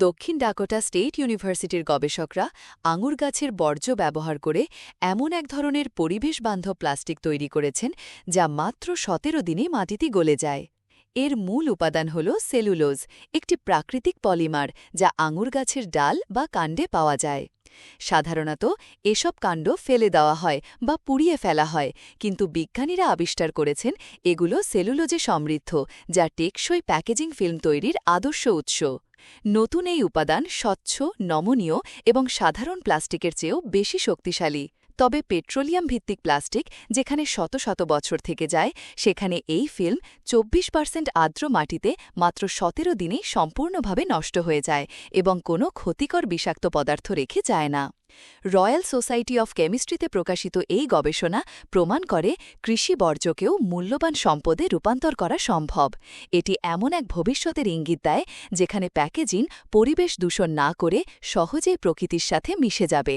দক্ষিণ Dakota state ইউনিভার্সিটির গবেষকরা আঙুর গাছের বর্জ্য ব্যবহার করে এমন এক ধরনের পরিবেশবান্ধব প্লাস্টিক তৈরি করেছেন যা মাত্র সতেরো দিনে মাটিতে গলে যায়। এর মূল উপাদান হল সেলুলোজ, একটি প্রাকৃতিক পলিমার যা আঙুর গাছের ডাল বা কাণ্ডে পাওয়া যায়। সাধারণত এসব কাণ্ড ফেলে দেওয়া হয় বা পুড়িয়ে ফেলা হয়, কিন্তু বিজ্ঞানীরা আবিষ্কার করেছেন এগুলো সেলুলোজে সমৃদ্ধ, যা টেকসই প্যাকেজিং ফিল্ম তৈরির আদর্শ উৎস। নতুন এই উপাদান স্বচ্ছ নমনীয় এবং সাধারণ প্লাস্টিকের চেয়েও বেশি শক্তিশালী। তবে পেট্রোলিয়াম ভিত্তিক প্লাস্টিক যেখানে শত শত বছর থেকে যায়, সেখানে এই ফিল্ম চব্বিশ পার্সেন্ট আর্দ্র মাটিতে মাত্র সতেরো দিনেই সম্পূর্ণভাবে নষ্ট হয়ে যায় এবং কোনো ক্ষতিকর বিষাক্ত পদার্থ রেখে যায় না। রয়্যাল সোসাইটি অফ কেমিস্ট্রিতে প্রকাশিত এই গবেষণা প্রমাণ করে কৃষি বর্জ্যকেও মূল্যবান সম্পদে রূপান্তর করা সম্ভব। এটি এমন এক ভবিষ্যতের ইঙ্গিত দেয়, যেখানে প্যাকেজিং পরিবেশ দূষণ না করে সহজেই প্রকৃতির সাথে মিশে যাবে।